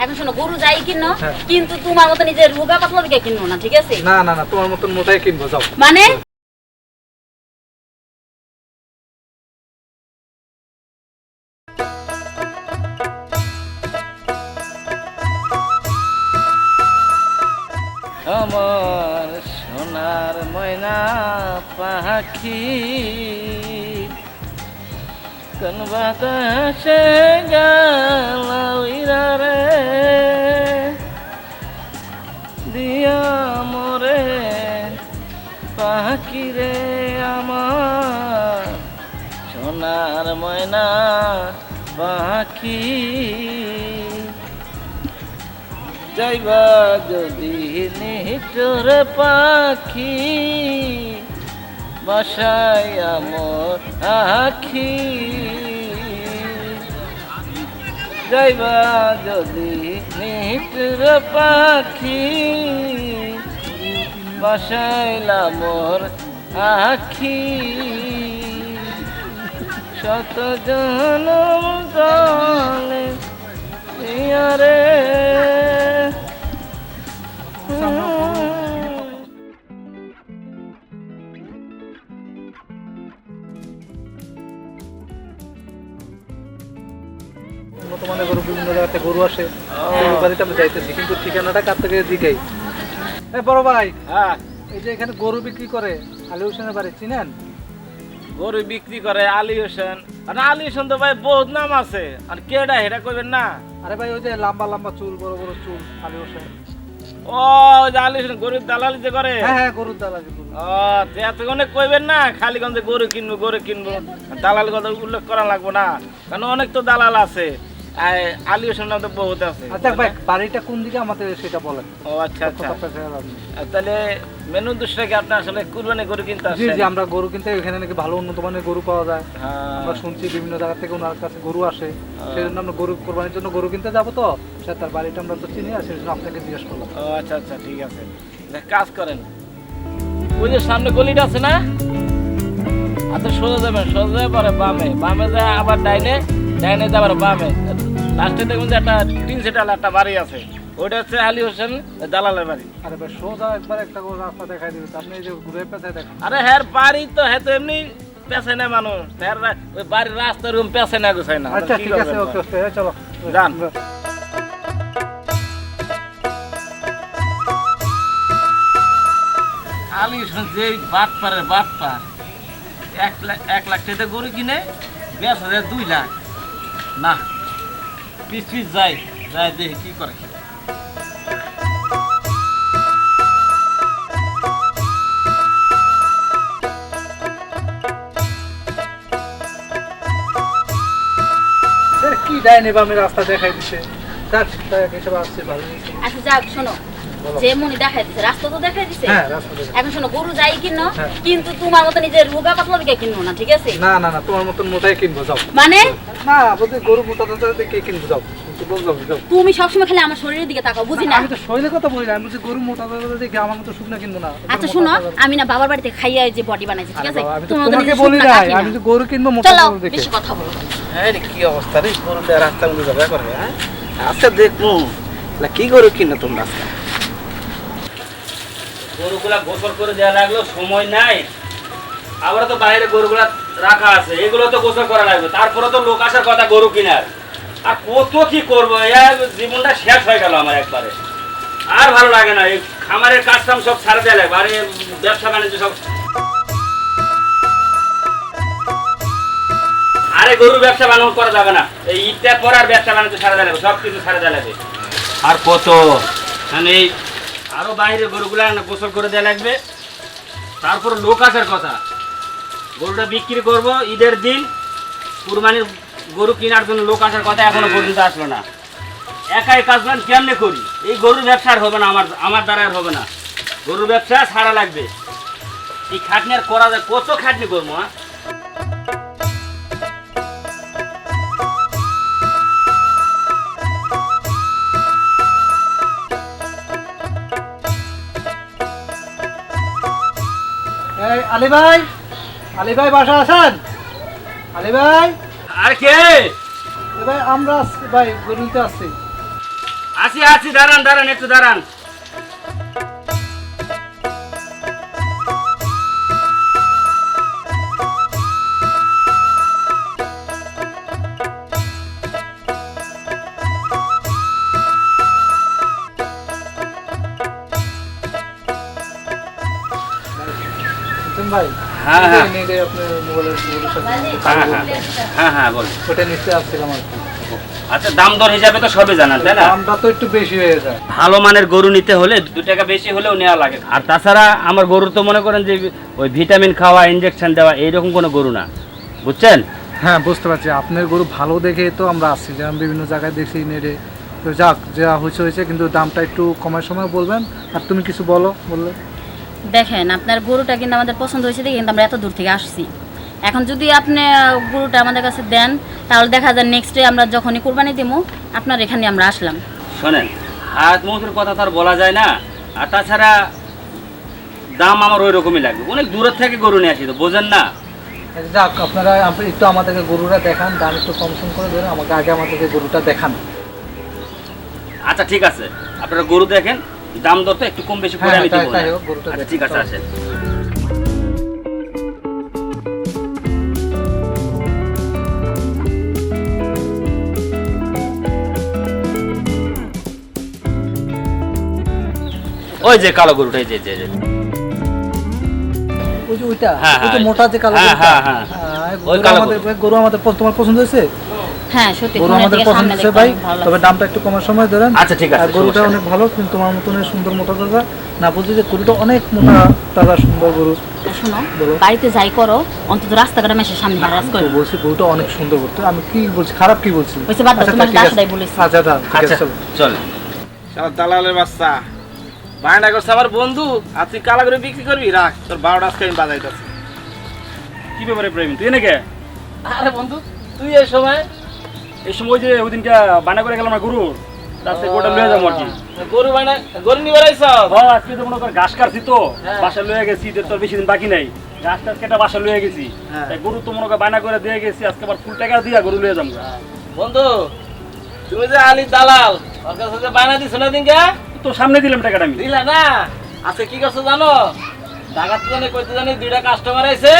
এখন শোনো গরু যাই কিনো হ্যাঁ। কিন্তু তোমার মতো নিজের রোগা পাতলা দিকে কিনবো না ঠিক আছে? না না না তোমার মতন মোটাই কিনবো যাও। মানে? আমার সোনার ময়না পাখি কোন বাতাসে গেল ময়না পাখি যাইবা যদি নিটোর পাখি, বাসায় আমর আখি যাইবা যদি নিটোর পাখি বাসাইলা মোর আখি শত জনম জলে রে। উন্নত মানের গরু বিভিন্ন জায়গাতে গরু আসে গরুর বাড়িতে আমরা যাইতেছি কিন্তু ঠিকানাটা কার থেকে দিকেই। এ বড় ভাই হ্যাঁ। এই যে এখানে গরু বিক্রি করে আলী হোসেনের বাড়ি চিনেন? গরু বিক্রি করে আলী হোসেন। আর আলী হোসেন তো ভাই বহুত নাম আছে। আর কেডা হেটা করবেন না? আরে ভাই ওই যে লম্বা লম্বা চুল বড় বড় চুল আলী হোসেন। ও ওই যে আলী হোসেন গরুর দালালি যে করে? হ্যাঁ হ্যাঁ গরুর দালালি ও এত অনেক কইবেন না খালি গঞ্জে গরু কিনবো গরু কিনবো। দালাল কথা উল্লেখ করা লাগবো না। কারণ অনেক তো দালাল আছে। নাম তো বহুত আছে। আচ্ছা ভাই বাড়িটা কোন দিকে আমাদের সেটা বলেন। ও আচ্ছা আচ্ছা। তাহলে মেনু কি আপনি আসলে কুরবানি গরু কিনতে জি আসছেন? জি আমরা গরু কিনতে এখানে নাকি ভালো উন্নত মানের গরু পাওয়া যায়। হ্যাঁ। আমরা শুনছি বিভিন্ন জায়গা থেকে ওনার কাছে গরু আসে। সেই জন্য আমরা গরু কোরবানির জন্য গরু কিনতে যাব তো। সে তার বাড়িটা আমরা তো চিনি আর সেই জন্য আপনাকে জিজ্ঞেস করলাম। ও আচ্ছা আচ্ছা ঠিক আছে। কাজ করেন। ওই যে সামনে গলিটা আছে না? আচ্ছা সোজা যাবেন সোজা যাবে পরে বামে। বামে যায় আবার ডাইনে। ডাইনে যায় আবার বামে। লাস্টে দেখুন যে একটা তিন সেটাল একটা বাড়ি আছে। ওইটা হচ্ছে আলী হোসেন দালালের বাড়ি। আরে ভাই সোজা একবার একটা রাস্তা দেখাই দিবে আপনি এই যে ঘুরে পেঁচায় দেখেন। আরে হ্যার বাড়ি তো হ্যাঁ তো এমনি পেছে না মানুষ। হ্যার ওই বাড়ির রাস্তা রুম পেছে না গুছায় না। আচ্ছা ঠিক আছে ওকে ওকে চলো। যান। আলী হোসেন যে বাট পারে বাট পার এক লাখ এক লাখ টাকা গরু কিনে বেশ হাজার দুই লাখ। না পিস পিস যাই যাই দেখি কি করে কি ডাইনে বামে রাস্তা দেখাই দিছে যাক এসব আসছে ভালো। আচ্ছা যাক শোনো। যে মনি দেখাই দিছে রাস্তা তো দেখাই দিছে। হ্যাঁ রাস্তা দেখা এখন শোনো গরু যাই কিনো হ্যাঁ। কিন্তু তোমার মতো নিজের রোগা পাতলা দিকে কিনবো না ঠিক আছে? না না না তোমার মতন মোটাই কিনবো যাও। মানে? না বলতে গরু মোটা তাতে কে কিনবো যাও। কিন্তু বললাম যাও তুমি সবসময় খালি আমার শরীরের দিকে তাকাও বুঝি না? আমি তো শরীরের কথা বলি না আমি বলছি গরু মোটা দেখে আমার মতো শুকনা কিনবো না। আচ্ছা শোনো আমি না বাবার বাড়িতে খাইয়া যে বডি বানাইছি ঠিক আছে? তোমাকে বলি না। আমি তো গরু কিনবো মোটা চলো দেখে। বেশি কথা বলো। হ্যাঁ রে, কি অবস্থা রে? গরু রাস্তা মধ্যে করবে হ্যাঁ? আচ্ছা দেখব। কি গরু কিনো তোমরা আজকে? গরুগুলা গোসল করে দেওয়া লাগল, সময় নাই। আবার তো বাইরে গরুগুলা রাখা আছে, এগুলো তো গোসল করা লাগবে। তারপরে তো লোক আসার কথা গরু কিনার। আর কত কি করব জীবনটা শেষ হয়ে গেল আমার একবারে। আর ভালো লাগে না, এই খামারের কাজ কাম সব ছাড়ে দেওয়া লাগবে, আর ব্যবসা বাণিজ্য সব আরে গরু ব্যবসা বাণিজ্য করা যাবে না। এই ঈদটার পর আর ব্যবসা বাণিজ্য ছাড়া দেওয়া লাগবে সব কিছু ছাড়া দেওয়া লাগবে। আর কত? মানে আরও বাইরে গরুগুলা গোসল করে দেওয়া লাগবে। তারপর লোক আসার কথা। গরুটা বিক্রি করব ঈদের দিন। কুরবানির গরু কেনার জন্য লোক আসার কথা এখনও পর্যন্ত আসলো না। একাই কাজ করেন কেমনে করি? এই গরুর ব্যবসা আর হবে না আমার আমার দ্বারা আর হবে না। গরুর ব্যবসা ছাড়া লাগবে। এই খাটনি আর করা যায় কত খাটনি করব হ্যাঁ আলী ভাই আলী ভাই বাসা আছেন? আলী ভাই? আর কে? ভাই আমরা ভাই গরু আছি আছি আছি দাঁড়ান দাঁড়ান একটু দাঁড়ান। ভাই? হ্যাঁ, হ্যাঁ। সাথে হ্যাঁ হ্যাঁ হ্যাঁ হ্যাঁ বল। ওটা নিতে আসছিলাম আর কি। আচ্ছা দাম দর হিসাবে তো সবে জানান তাই না? দামটা তো একটু বেশি হয়ে যায়। ভালো মানের গরু নিতে হলে দু টাকা বেশি হলেও নেওয়া লাগে। আর তাছাড়া আমার গরুর তো মনে করেন যে ওই ভিটামিন খাওয়া ইঞ্জেকশন দেওয়া এইরকম কোনো গরু না। বুঝছেন? হ্যাঁ বুঝতে পারছি। আপনার গরু ভালো দেখে তো আমরা আসছি যেমন বিভিন্ন জায়গায় দেখছি নেড়ে তো যাক যা হয়েছে হয়েছে কিন্তু দামটা একটু কমার সময় বলবেন। আর তুমি কিছু বলো বললে? দেখেন আপনার গরুটা কিন্তু আমাদের পছন্দ হয়েছে দেখে কিন্তু আমরা এত দূর থেকে আসছি। এখন যদি আপনি গরুটা আমাদের কাছে দেন তাহলে দেখা যায় নেক্সট ডে আমরা যখনই কোরবানি দিব আপনার এখানে আমরা আসলাম। শোনেন হাত মুখের কথা তো আর বলা যায় না আর তাছাড়া দাম আমার ওই রকমই লাগবে। অনেক দূরের থেকে গরু নিয়ে আসি তো বোঝেন না? যাক আপনারা আপনি একটু আমাদেরকে গরুটা দেখান দাম একটু কম সম করে দেন আমাকে আগে আমাদেরকে গরুটা দেখান। আচ্ছা ঠিক আছে। আপনারা গরু দেখেন দাম দর তো একটু কম বেশি করে হ্যাঁ, আমি দেবো আচ্ছা ঠিক আছে আসেন। ওই যে কালো গরুটা যে যে, ওই যে ওইটা? হ্যাঁ, ওই যে হ্যাঁ, মোটা যে কালো হ্যাঁ, গরুটা। হ্যাঁ, হ্যাঁ। হ্যাঁ, ওই গরু কালো আমাদের গরু। আমাদের তোমার পছন্দ হয়েছে? হ্যাঁ সত্যি গরু আমাদের পছন্দ সামনে ভাই তবে দামটা একটু কমার সময় ধরেন। আচ্ছা ঠিক আছে গরুটা অনেক ভালো কিন্তু তোমার মতন সুন্দর মোটা তাজা না বলছি যে গরুটা অনেক মোটা তাজা সুন্দর গরু। শোনো বাড়িতে যাই করো অন্তত রাস্তাঘাটে মেসে সামনে হারাস তো করো বলছি গরুটা অনেক সুন্দর করতে আমি কি বলছি খারাপ কি বলছি? বলছি, বাদ আচ্ছা, তোমার। বলেছি। আচ্ছা ঠিক আচ্ছা আছে চলো। চল। দালালের বাচ্চা। বায়না করছে আমার বন্ধু আর তুই কালা করে বিক্রি করবি? রাখ তোর বারোটা আজকে আমি কি ব্যাপারে প্রেম? তুই নাকি আরে বন্ধু তুই এই সময় এই সময় যে ওই দিনকে বানা করে গেলাম না গরু তাতে গোটা লয়ে যাব আর কি। গরু গরু নিবার হ্যাঁ আজকে তো মনে কর ঘাস কাটছি তো হ্যাঁ। বাসা লয়ে গেছি তো তোর বেশি দিন বাকি নাই। ঘাস টাস কেটে বাসা লয়ে গেছি। হ্যাঁ। তাই গরু তো মনে কর দিয়ে গেছি আজকে আবার ফুল টাকা দিয়া গরু লয়ে যাব। বন্ধু তুমি যে আলি দালাল ওর কাছে যে বায়না দিছ না দিনকে? তো সামনে দিলাম টাকাটা আমি। দিলা না? আজকে কি করছ জানো? ডাকাত জানে কইতে জানি দুইটা কাস্টমার আইছে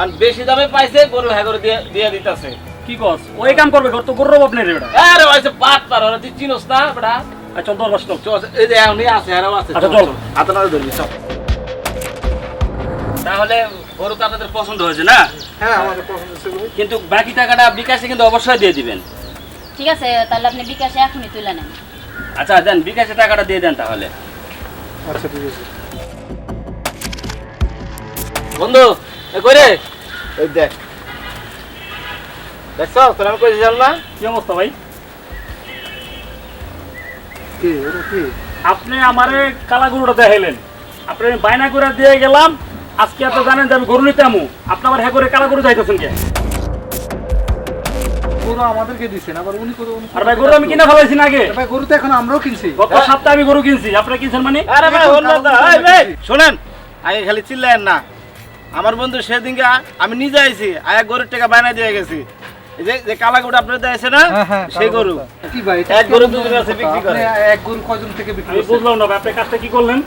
আর বেশি দামে পাইছে গরু হ্যাঁ করে দিয়ে দিয়ে দিতেছে। কি কস? ওই কাম করবে ঘর তো গরু বাপ নেই রে বেটা। আরে ভাইছে পাট পার তুই চিনোস না বেটা। আচ্ছা দশ বাস চল এই যে এখনই আছে আরও আছে আচ্ছা, চল। হাতে না ধরবি চল। তাহলে গরু তো আপনাদের পছন্দ হয়েছে না? হ্যাঁ আমাদের পছন্দ হয়েছে ভাই। কিন্তু বাকি টাকাটা বিকাশে কিন্তু অবশ্যই দিয়ে দিবেন। ঠিক আছে তাহলে আপনি বিকাশে এখনই তুলে নেন। আচ্ছা দেন বিকাশে টাকাটা দিয়ে দেন তাহলে। আচ্ছা ঠিক আছে। বন্ধু এ করে দেখ দেখছ? তোর আমি কইছিলাম না কি অবস্থা ভাই? কি ওটা কি? আপনি আমারে কালা গরুটা দেখাইলেন। আপনি বায়না করে দিয়ে গেলাম আজকে আপনি জানেন যে আমি গরু নিতে আমু। আপনি আবার হ্যাঁ করে কালা গরু যাইতেছেন কে? গরু আমাদেরকে দিচ্ছেন আবার উনি করে আর ভাই গরু আমি কিনে ফেলাইছি না আগে। ভাই গরু তো এখন আমরাও কিনছি। গত সপ্তাহে আমি গরু কিনছি। আপনারা কিনছেন মানে? আরে ভাই এই ভাই শুনেন আগে খালি চিল্লায়েন না। আমার বন্ধু সেদিনকে আমি নিজে আইছি আয়া গরুর টাকা বায়না দিয়ে গেছি। যে যে কালা গরু আপনার দেয় না হ্যাঁ হ্যাঁ সেই গরু। কি ভাই এক গরু দুজনের বিক্রি করে। এক গরু কয়জন থেকে বিক্রি আমি বুঝলাম না ভাই আপনি কাজটা কি করলেন?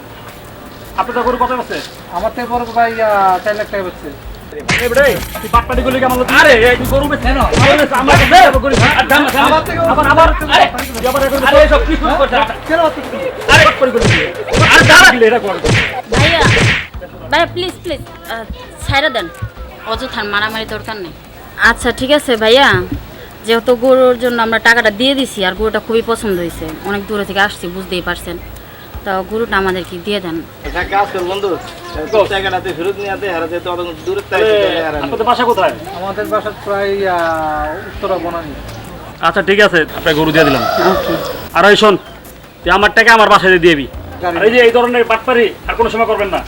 গরু কত আছে? আমার থেকে বড় ভাই লাখ টাকা হচ্ছে ভাইয়া ভাইয়া প্লিজ প্লিজ ছাইরা দেন। অযথার মারামারি দরকার নেই। আচ্ছা ঠিক আছে ভাইয়া। যেহেতু গরুর জন্য আমরা টাকাটা দিয়ে দিছি আর গরুটা খুবই পছন্দ হয়েছে। অনেক দূরে থেকে আসছি বুঝতেই পারছেন। তো গরুটা আমাদেরকে দিয়ে দেন। বন্ধু। আপনাদের বাসা কোথায়? আমাদের বাসা প্রায় উত্তরা বনানি। আচ্ছা ঠিক আছে আপনার গরু দিয়ে দিলাম। আর ওই শোন তুই আমার টাকা আমার বাসায় দিয়ে দিবি। আর এই যে এই ধরনের বাটপারি আর কোনো সময় করবেন না।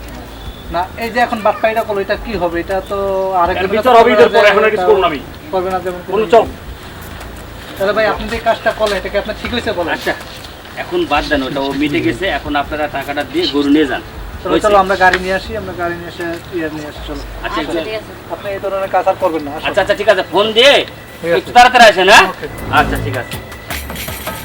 না এই যে এখন করল এটা কি হবে? এটা তো আরেক এর বিচার হবে পরে, এখন কিছু করব না আমি। করবে না যেমন বলুন চল। তাহলে ভাই আপনি যে কাজটা করলেন এটা কি আপনার ঠিক হয়েছে বলেন? আচ্ছা এখন বাদ দেন ওটা ও মিটে গেছে এখন আপনারা টাকাটা দিয়ে গরু নিয়ে যান। চলো চলো আমরা গাড়ি নিয়ে আসি আমরা গাড়ি নিয়ে এসে ইয়ে নিয়ে আসি চলো। আচ্ছা আচ্ছা ঠিক আছে। আপনি এই ধরনের কাজ আর করবেন না। আচ্ছা আচ্ছা ঠিক আছে ফোন দিয়ে একটু তাড়াতাড়ি আসেন হ্যাঁ? আচ্ছা ঠিক আছে।